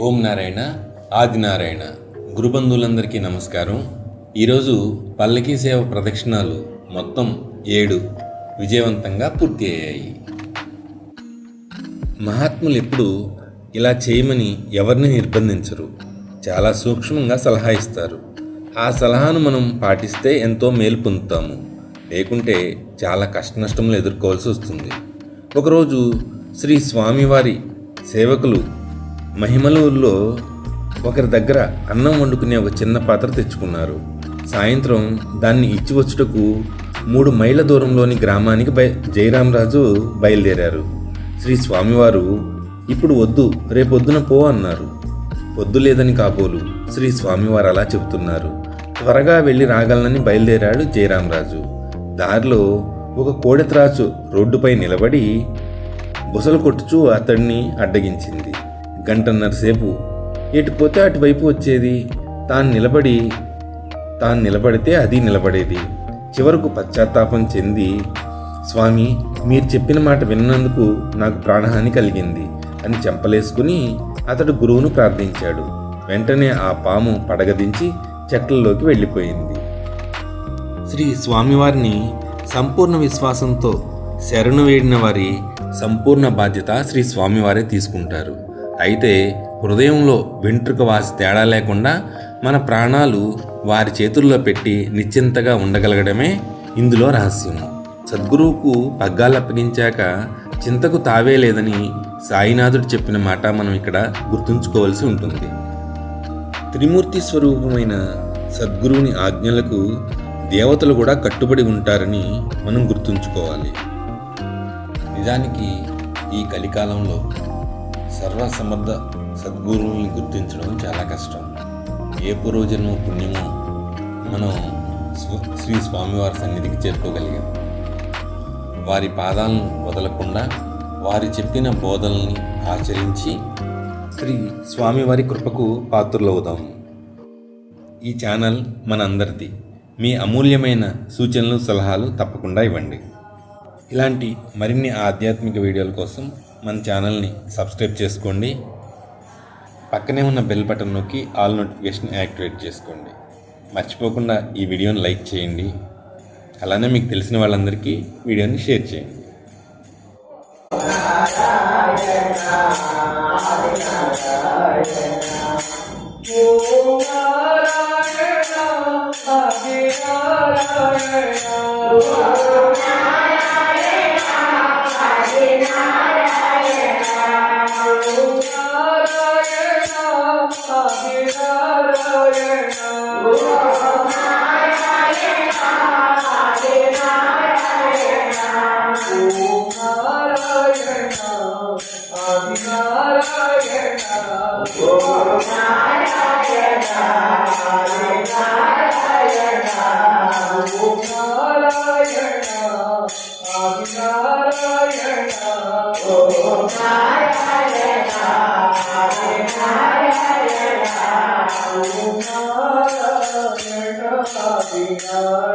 ఓం నారాయణ ఆదినారాయణ గురుబంధువులందరికీ నమస్కారం. ఈరోజు పల్లకీ సేవ ప్రదక్షిణాలు మొత్తం ఏడు విజయవంతంగా పూర్తి అయ్యాయి. మహాత్ములు ఎప్పుడు ఇలా చేయమని ఎవరిని నిర్బంధించరు. చాలా సూక్ష్మంగా సలహా ఇస్తారు. ఆ సలహాను మనం పాటిస్తే ఎంతో మేలు పొందుతాము. లేకుంటే చాలా కష్ట నష్టములు ఎదుర్కోవాల్సి వస్తుంది. ఒకరోజు శ్రీ స్వామివారి సేవకులు మహిమలూరులో ఒకరి దగ్గర అన్నం వండుకునే ఒక చిన్న పాత్ర తెచ్చుకున్నారు. సాయంత్రం దాన్ని ఇచ్చి వచ్చుటకు మూడు మైళ్ళ దూరంలోని గ్రామానికి బయ జయరామరాజు బయలుదేరారు. శ్రీ స్వామివారు ఇప్పుడు వద్దు రేపొద్దున పో అన్నారు. పొద్దు లేదని కాపోలు శ్రీ స్వామివారు అలా చెబుతున్నారు. త్వరగా వెళ్ళి రాగలనని బయలుదేరాడు జయరామరాజు. దారిలో ఒక కోడెత్రాచు రోడ్డుపై నిలబడి బుసలు కొట్టుచూ అతడిని అడ్డగించింది. గంటన్నరసేపు ఎటు పోతే అటువైపు వచ్చేది. తాను నిలబడి తాను నిలబడితే అది నిలబడేది. చివరకు పశ్చాత్తాపం చెంది స్వామి మీరు చెప్పిన మాట విన్నందుకు నాకు ప్రాణహాని కలిగింది అని చెంపలేసుకుని అతడు గురువును ప్రార్థించాడు. వెంటనే ఆ పాము పడగదించి చెట్లలోకి వెళ్ళిపోయింది. శ్రీ స్వామివారిని సంపూర్ణ విశ్వాసంతో శరణు వేడిన వారి సంపూర్ణ బాధ్యత శ్రీ స్వామివారే తీసుకుంటారు. అయితే హృదయంలో వెంట్రుక వాసి తేడా లేకుండా మన ప్రాణాలు వారి చేతుల్లో పెట్టి నిశ్చింతగా ఉండగలగడమే ఇందులో రహస్యం. సద్గురువుకు పగ్గాలు అప్పగించాక చింతకు తావే లేదని సాయినాథుడు చెప్పిన మాట మనం ఇక్కడ గుర్తుంచుకోవాల్సి ఉంటుంది. త్రిమూర్తి స్వరూపమైన సద్గురువుని ఆజ్ఞలకు దేవతలు కూడా కట్టుబడి ఉంటారని మనం గుర్తుంచుకోవాలి. నిజానికి ఈ కలికాలంలో సర్వసమర్థ సద్గురువుని గుర్తించడం చాలా కష్టం. ఏ పూర్వజన్మ పుణ్యమో మనం శ్రీ స్వామివారి సన్నిధికి చేరుకోగలిగాం. వారి పాదాలను వదలకుండా వారి చెప్పిన బోధనల్ని ఆచరించి శ్రీ స్వామివారి కృపకు పాత్రులవుదాము ఈ ఛానల్ మనందరిది. మీ అమూల్యమైన సూచనలు సలహాలు తప్పకుండా ఇవ్వండి. ఇలాంటి మరిన్ని ఆధ్యాత్మిక వీడియోల కోసం మన ఛానల్ని సబ్స్క్రైబ్ చేసుకోండి పక్కనే ఉన్న బెల్ బటన్ నొక్కి ఆల్ నోటిఫికేషన్ యాక్టివేట్ చేసుకోండి మర్చిపోకుండా ఈ వీడియోని లైక్ చేయండి అలానే మీకు తెలిసిన వాళ్ళందరికీ వీడియోని షేర్ చేయండి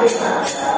Obrigada.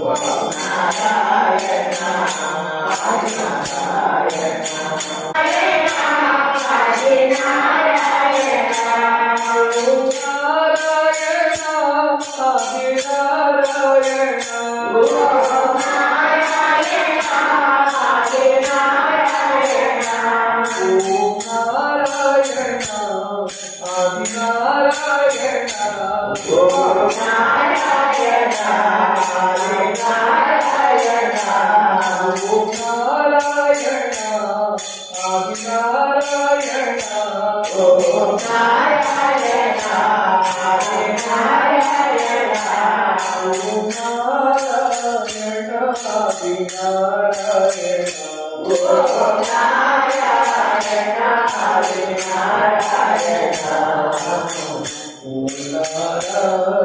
Wow. Om Narayana, Om Narayana.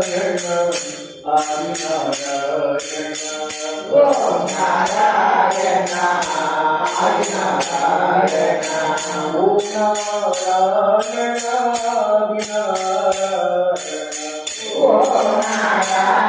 Narayana Hari Narayana ఓ నారాయణ హరి నారాయణ ఓ నారాయణ హరి నారాయణ ఓ నారాయణ